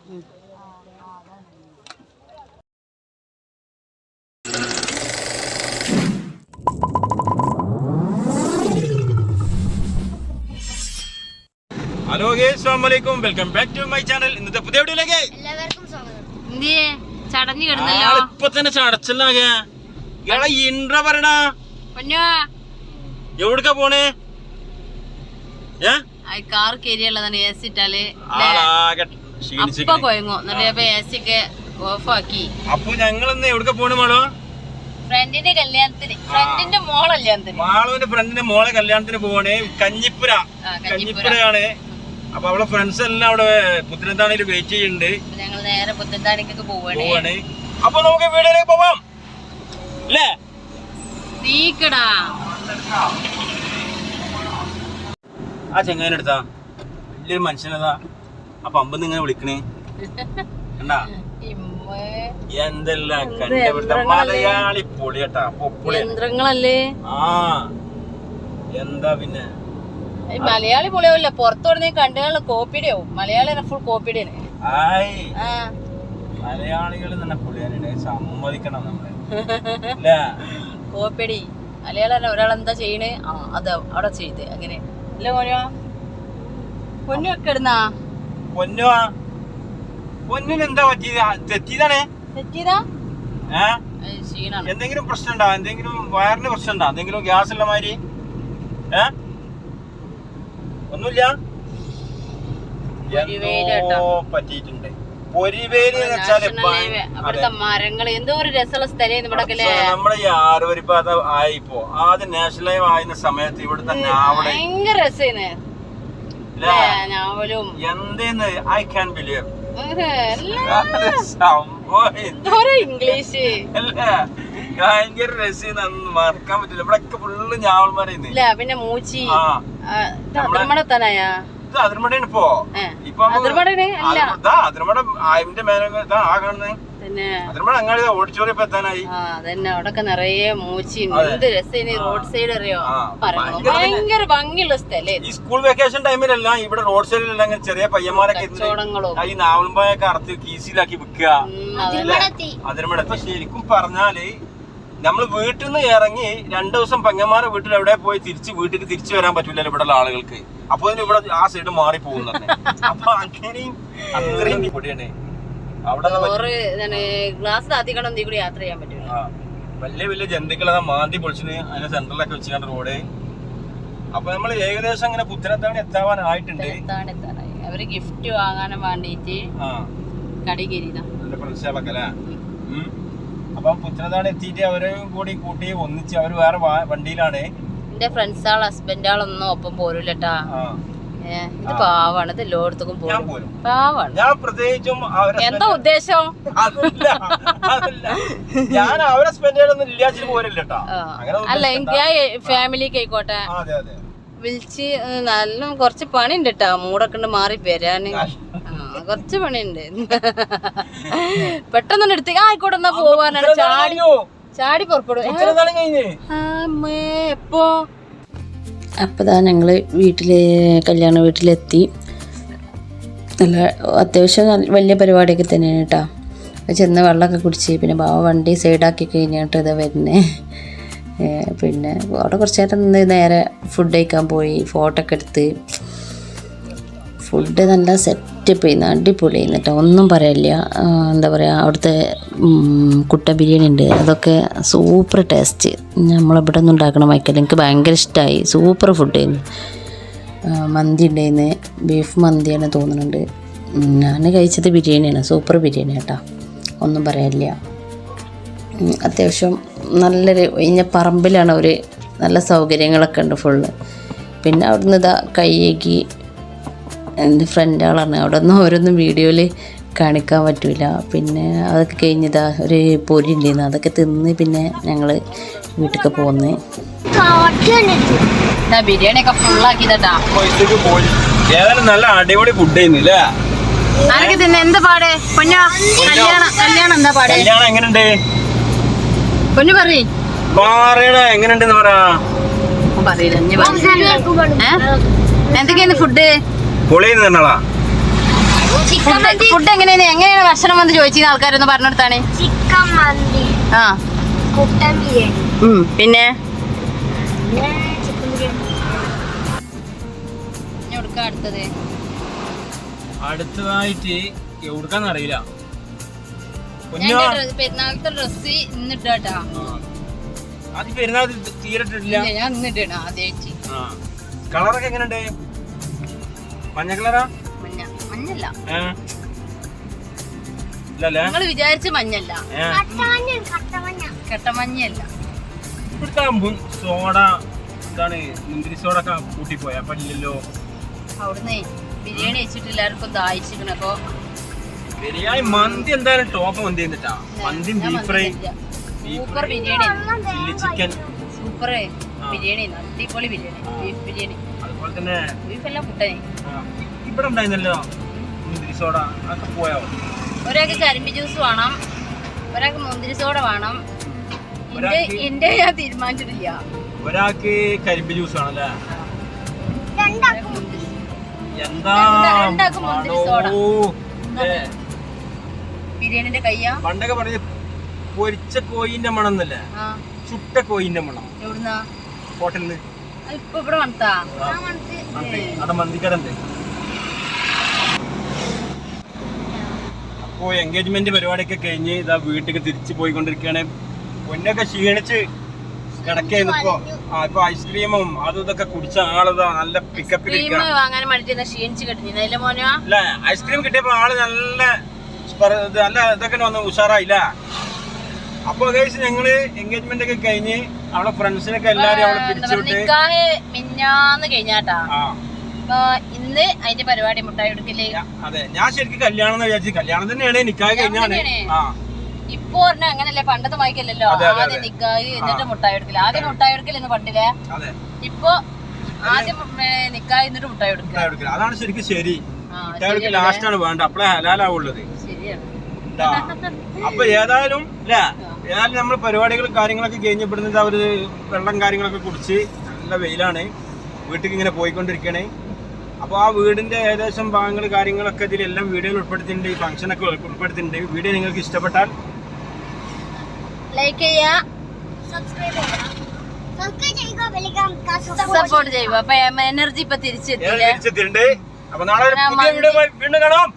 Hello അസ്സാമലൈക്കും welcome back to my channel. ഇന്നത്തെ പുതിയ വീഡിയോയിലേക്ക്. എല്ലാവർക്കും സ്വാഗതം. എന്തിയേ? ചടഞ്ഞു കിടന്നല്ലോ. ഇപ്പൊ തന്നെ ചടച്ചല്ലാകെ എടാ ഇൻട്ര പറയടാ. പൊന്നോ? എവിടുക്ക പോണേ? ഏ? കാർ കയറിയുള്ളതാണ് എ സി ഇട്ടാൽ. ആളാകെ അപ്പ. കൊയങ്ങും. എന്നിട്ട് അപ്പൊ എ സി ഒക്കെ അപ്പൊ ഞങ്ങൾ എവിടുക്ക പോണു മാളോ? ഫ്രണ്ടിന്റെ കല്യാണത്തിന്. ഫ്രണ്ടിന്റെ മോൾ കല്യാണത്തിന് മാളവിന്റെ ഫ്രണ്ടിന്റെ മോളെ കല്യാണത്തിന് പോവാണ്. കഞ്ഞിപ്പുര. കഞ്ഞിപ്പുരയാണ്. അപ്പൊ അവളെ ഫ്രണ്ട്സ് എല്ലാം അവിടെ പുത്തിനെന്താണെങ്കിലും വെയിറ്റ് ചെയ്യുന്നുണ്ട്. ഞങ്ങൾ നേരെ പുത്തൻതാണിക്കൊക്കെ പോവാണ്. പോവാണ്. അപ്പൊ നമുക്ക് വീടിലേക്ക് പോവാം. അല്ലേ? നീക്കടാ. ആ ചെങ്ങാനെടുത്താ വലിയൊരു മനുഷ്യനതാ. ആ പമ്പ് ഇങ്ങനെ വിളിക്കണേ. കണ്ടാ. എന്തെല്ലാം കണ്ടുപിടുത്ത? മലയാളി പൊളിയട്ടാ പൊപ്പൊളി. യന്ത്രങ്ങളല്ലേ? ആ. എന്താ പിന്നെ? മലയാളി പൊളിയാവില്ല പുറത്തോടെ കണ്ടുള്ള കോപ്പിയുടെ ആവും മലയാളി ഫുൾ കോപ്പിയുടെ മലയാളികൾ തന്നെ പൊളിയാനാണ്. സമ്മതിക്കണം നമ്മൾ. കോപ്പിടി. മലയാളം ഒരാൾ എന്താ ചെയ്യണേ? ആ അത് അവിടെ ചെയ്ത്. അങ്ങനെ. അല്ലേ മോനോ? പൊന്നൊക്കെ ഇടുന്നാ? പൊന്നു? പൊന്നിന് എന്താ പറ്റിയത്? തെറ്റിയതാണേ. തെറ്റിയതാ? ഏ? അത് എന്തെങ്കിലും പ്രശ്നം ഉണ്ടാ എന്തെങ്കിലും വയറിന് പ്രശ്നം ഉണ്ടാ എന്തെങ്കിലും ഗ്യാസ് ഉള്ള മാതിരി ഏ ഒന്നുമില്ല പറ്റിയിട്ടുണ്ട്. നമ്മുടെ ഈ ആറുവരിപ്പാത ആയിപ്പോ. ആദ്യം നാഷണൽ ലൈവ് ആയിരുന്ന സമയത്ത് ഇവിടുത്തെ തന്നെ ഭയങ്കര രസേന്ന് എന്തേന്ന്? ഐ ക്യാൻ ബിലീവ് സംഭവം ഇംഗ്ലീഷ്. അല്ലേ? ഭയങ്കര രസം മറക്കാൻ പറ്റില്ല. ഇവിടെ ഒക്കെ ഫുള്ള് ഞാവൽമാരായിരുന്നു ഇല്ല? പിന്നെ മൂച്ചി. ഇത് അതിർമടയാണ് ഇപ്പോ. ഇപ്പൊ അതിർമടയാണ് അതിർമട അതിന്റെ മേലെ ആ കാണുന്നത്. പിന്നെ അങ്ങാടി ഓഡിറ്റോറിയം എത്താനായി. ആ അതന്നെ. അവിടൊക്കെ നിറയെ മൂച്ചി. എന്ത് രസം റോഡ് സൈഡ് അറിയോ? ഭയങ്കര ഭംഗിയുള്ള സ്ഥലേ. ഈ സ്കൂൾ വെക്കേഷൻ ടൈമിലെല്ലാം ഇവിടെ റോഡ് സൈഡിലെല്ലാം ചെറിയ പയ്യന്മാരൊക്കെ ഈ നാവൽമ്പായൊക്കെ അറുത്ത് കീസിലാക്കി വിൽക്കുക. ഉം, അതെ. അതിർമടത്തി അതിർമട ഇപ്പൊ ശരിക്കും പറഞ്ഞാൽ നമ്മൾ വീട്ടിൽ നിന്ന് ഇറങ്ങി രണ്ടു ദിവസം പെങ്ങന്മാരെ വീട്ടിൽ എവിടെ പോയി തിരിച്ച് വീട്ടിൽ തിരിച്ചു വരാൻ പറ്റൂലല്ലോ ഇവിടെ ഉള്ള ആളുകൾക്ക്. അപ്പൊ ഇവിടെ ആ സൈഡ് മാറി പോകുന്നത് അപ്പൊ അങ്ങനെയും അത്രയും പൊടിയാണ്. അവിടെ ഗ്ലാസ് താത്തിക്കണം കൂടി യാത്ര ചെയ്യാൻ പറ്റില്ല വലിയ വലിയ ജന്തുക്കളെ മാന്തി പൊളിച്ചിന് അതിന്റെ സെന്ററിലൊക്കെ വെച്ചിട്ട് റോഡ് അപ്പൊ നമ്മൾ ഏകദേശം ഇങ്ങനെ പുത്തനത്താണ് എത്താവാനായിട്ടുണ്ട്. അവർ ഗിഫ്റ്റ് വാങ്ങാനും വേണ്ടിട്ട് ആ. കടി കയറിയതാ നല്ല ഫ്രണ്ട്സുകളൊക്കെ അല്ലേ? ഉം. അപ്പം പുത്തനത്താണ് എത്തിയിട്ട് അവരെയും കൂടി കൂട്ടി ഒന്നിച്ച് അവർ വേറെ വണ്ടിയിലാണ്. എന്റെ ഫ്രണ്ട്സാൾ ഹസ്ബൻഡാളൊന്നും ഒപ്പം പോരൂലട്ടാ. ഇത് പാവാണ്. ഇത് എല്ലായിടത്തും പോരും. പാവാണ്. ഞാൻ പ്രത്യേകിച്ചും എന്താ ഉദ്ദേശം? ഞാൻ അവരെ സ്പെൻഡ് ചെയ്യാനൊന്നും ഇല്ലാച്ചിട്ട് പോരില്ല അല്ല ഞാൻ ഫാമിലിക്ക് ആയിക്കോട്ടെ. വിളിച്ച് നല്ല കുറച്ച് പണിയുണ്ട് കേട്ടാ മൂടൊക്കെ ഉണ്ട് മാറി വരാന്. കുറച്ച് പണിയുണ്ട്. പെട്ടെന്ന് എടുത്ത് ആയിക്കോട്ടെ എന്നാ പോവാനാണ് ചാടി ചാടി പുറപ്പെടും. എപ്പോ? അപ്പോൾ ഇതാ ഞങ്ങൾ വീട്ടിൽ കല്യാണ വീട്ടിലെത്തി. നല്ല അത്യാവശ്യം വലിയ പരിപാടിയൊക്കെ തന്നെയാണ് കേട്ടോ ചെന്ന് വെള്ളമൊക്കെ കുടിച്ച് പിന്നെ ബാവ വണ്ടി സൈഡാക്കി കഴിഞ്ഞിട്ട് ഇത് വരുന്നേ. പിന്നെ അവിടെ കുറച്ച് നേരം നിന്ന് നേരെ ഫുഡ് കഴിക്കാൻ പോയി ഫോട്ടോ ഒക്കെ എടുത്ത്. ഫുഡ് നല്ല സെറ്റപ്പ് ചെയ്യുന്ന അടിപൊളി കേട്ടോ ഒന്നും പറയില്ല. എന്താ പറയുക അവിടുത്തെ കുട്ട ബിരിയാണി ഉണ്ട്. അതൊക്കെ സൂപ്പർ ടേസ്റ്റ്. നമ്മളിവിടെ നിന്ന് ഉണ്ടാക്കണ മൈക്കൽ എനിക്ക് ഭയങ്കര ഇഷ്ടമായി സൂപ്പർ ഫുഡായിരുന്നു മന്തി ഉണ്ടായിരുന്നു ബീഫ് മന്തിയാണ് തോന്നുന്നുണ്ട്. ഞാൻ കഴിച്ചത് ബിരിയാണിയാണ്. സൂപ്പർ ബിരിയാണി കേട്ടോ ഒന്നും പറയാനില്ല ഉം, അത്യാവശ്യം നല്ലൊരു ഇഞ്ഞ പറമ്പിലാണ് ഒരു നല്ല സൗകര്യങ്ങളൊക്കെ ഉണ്ട് ഫുള്ള് പിന്നെ അവിടുന്ന് ഇതാ കൈയേക്ക് എന്റെ ഫ്രണ്ടുകളാണ് അവിടെ ഒന്നും ഓരോന്നും വീഡിയോയിൽ കാണിക്കാൻ പറ്റില്ല പിന്നെ അതൊക്കെ കഴിഞ്ഞതാ ഒരു പൊരി ഉണ്ടായിരുന്നു അതൊക്കെ തിന്ന് പിന്നെ ഞങ്ങൾ വീട്ടിലേക്ക് പോന്ന്. ബിരിയാണി ഒക്കെ ഏതായാലും നല്ല അടിപൊളി ഫുഡ് ആരൊക്കെ തിന്നെ? എന്ത് പാട്? പൊന്ന? കല്യാണം കല്യാണം എന്താ പാട്? കല്യാണം എങ്ങനെയുണ്ട്? പൊന്നു പറയ്. എങ്ങനെയുണ്ടെന്ന് പറയില്ല? എന്തൊക്കെയാണ് ഫുഡ് പൊളിയെന്ന് തന്നെടാ ഫുഡ് ഫുഡ് എങ്ങനെയാണ്? എങ്ങനെയാണ് ഭക്ഷണം വന്ന് ചോദിച്ചിരുന്ന ആൾക്കാരൊന്ന് പറഞ്ഞെടുത്താണ് ചിക്കൻ മന്തി. ആ. കുട്ടൻ ബിരിയാണി. പിന്നെ? അടുത്തത്. അടുത്തതായിട്ട് എവിടുക്കാന്ന് അറിയില്ല. പെരുന്നാളത്തെ ഡ്രസ് ഇന്നിട്ടാ അത് പെരുന്നാൾ തീരട്ടിട്ടില്ല ഞാൻ ഇന്നിട്ടാണ് ആദ്യമായിട്ട് കളറൊക്കെ എങ്ങനെയുണ്ട്? മഞ്ഞ കളറാ മഞ്ഞ മഞ്ഞല്ല നിങ്ങൾ വിചാരിച്ച മഞ്ഞല്ല. കെട്ടമഞ്ഞല്ല ഇവിടുത്തെ സോഡ എന്താണ് മുന്തിരി സോഡ ഒക്കെ കൂട്ടിപ്പോയി. അപ്പൊ ഇല്ലല്ലോ. അവിടുന്ന് ബിരിയാണി വെച്ചിട്ട് എല്ലാവർക്കും ദാഹിച്ചിരിക്കണ അപ്പൊ ബിരിയാണി മന്തി എന്തായാലും ടോപ്പ് മന്തി എന്നിട്ടാ. മന്തിയും beef fry super biryani. Chicken super biryani അടിപൊളി ബിരിയാണി. ബീഫ് ബിരിയാണി. അതുപോലെ തന്നെ ബീഫ് മുട്ടായി. പുട്ടനെ ആ, ഇവിടെ ഉണ്ടായിരുന്നല്ലോ മുന്തിരി സോഡ അതൊക്കെ പോയോ? ഒരാൾക്ക് കരിമ്പ് ജ്യൂസ് വേണം ഒരാൾക്ക് മുന്തിരി സോഡ വേണം. എന്റെ ഞാൻ തീരുമാനിച്ചിട്ടില്ല. ഒരാൾക്ക് കരിമ്പ് ജ്യൂസ് ആണല്ലേ എന്താ. ബിരിയാണിന്റെ കയ്യാ. പണ്ടൊക്കെ പറഞ്ഞ പൊരിച്ച കോയിന്റെ മണം എന്നല്ലേ? ചുട്ട കോയിന്റെ മണം. എവിടുന്നാ? ഹോട്ടലിൽ നിന്ന് ഇപ്പൊ ഇവിടെ മണത്താ അവിടെ മന്തിക്കടണ്ട് അപ്പോ എൻഗേജ്മെന്റ് പരിപാടിയൊക്കെ കഴിഞ്ഞ് ഇതാ വീട്ടിലേക്ക് തിരിച്ചു പോയിക്കൊണ്ടിരിക്കുകയാണ്. പൊന്നൊക്കെ ക്ഷീണിച്ച് കിടക്കായിരുന്നു ഇപ്പൊ ആ ഇപ്പൊ ഐസ്ക്രീമും അതും ഇതൊക്കെ കുടിച്ച ആളിതാ നല്ല പിക്കപ്പിൽ ഐസ്ക്രീം കിട്ടിയപ്പോ ആൾ നല്ല നല്ല ഇതൊക്കെ വന്ന് ഉഷാറായില്ല? അപ്പൊ ഗൈസ് ഞങ്ങൾ എൻഗേജ്മെന്റ് ഒക്കെ കഴിഞ്ഞ് അവളെ ഫ്രണ്ട്സിനൊക്കെ എല്ലാരും അവളെ പിരിച്ചുവിട്ട് നിക്കാഹ് മിഞ്ഞാന്ന് കഴിഞ്ഞാട്ടാ. ഇന്ന് അതിന്റെ പരിപാടി മുട്ടായി എടുക്കൽ അതെ. ഞാൻ ശരിക്കും കല്യാണം എന്ന് വിചാരിച്ചു കല്യാണം തന്നെയാണ് നിക്കാഹ് കഴിഞ്ഞാണ്. ഇപ്പൊ പറഞ്ഞ അങ്ങനല്ലേ പണ്ടത്തെ അതെ, ആദ്യം നിക്കാഹ് എന്നിട്ട് മുട്ടായി എടുക്കില്ല ആദ്യം മുട്ടായി എടുക്കൽ എന്ന് പണ്ടില്ലേ ഇപ്പൊ ആദ്യം നിക്കാഹ് എന്നിട്ട് മുട്ടായി എടുക്കുക അതാണ് ശരിക്കും ശരി. മുട്ടായി ലാസ്റ്റ് ആണ് വേണ്ട അപ്പളേ ഹലാലാവുള്ളത്. ശരിയാണ്. അപ്പൊ ഏതായാലും അല്ല? ഏതായാലും നമ്മൾ പരിപാടികളും കാര്യങ്ങളൊക്കെ കഴിഞ്ഞപ്പെടുന്നത് അവർ വെള്ളം കാര്യങ്ങളൊക്കെ കുടിച്ച് നല്ല വെയിലാണ്. വീട്ടിൽ ഇങ്ങനെ പോയിക്കൊണ്ടിരിക്കണേ. അപ്പോൾ ആ വീടിന്റെ ഏകദേശം ഭാഗങ്ങൾ കാര്യങ്ങളൊക്കെ ഇതിലെല്ലാം വീഡിയോയിൽ ഉൾപ്പെടുത്തിയിട്ടുണ്ട്. ഈ ഫംഗ്ഷനൊക്കെ ഉൾപ്പെടുത്തിയിട്ടുണ്ട്. വീഡിയോ നിങ്ങൾക്ക് ഇഷ്ടപ്പെട്ടാൽ ലൈക്ക് ചെയ്യുക സബ്സ്ക്രൈബ് ചെയ്യുക സപ്പോർട്ട് ചെയ്യുക. അപ്പൊ എനർജി ഇപ്പൊ തിരിച്ചെത്തിയിട്ടുണ്ട്. അപ്പൊ നാളെ പുതിയ വീഡിയോ വീണ്ടും കാണാം.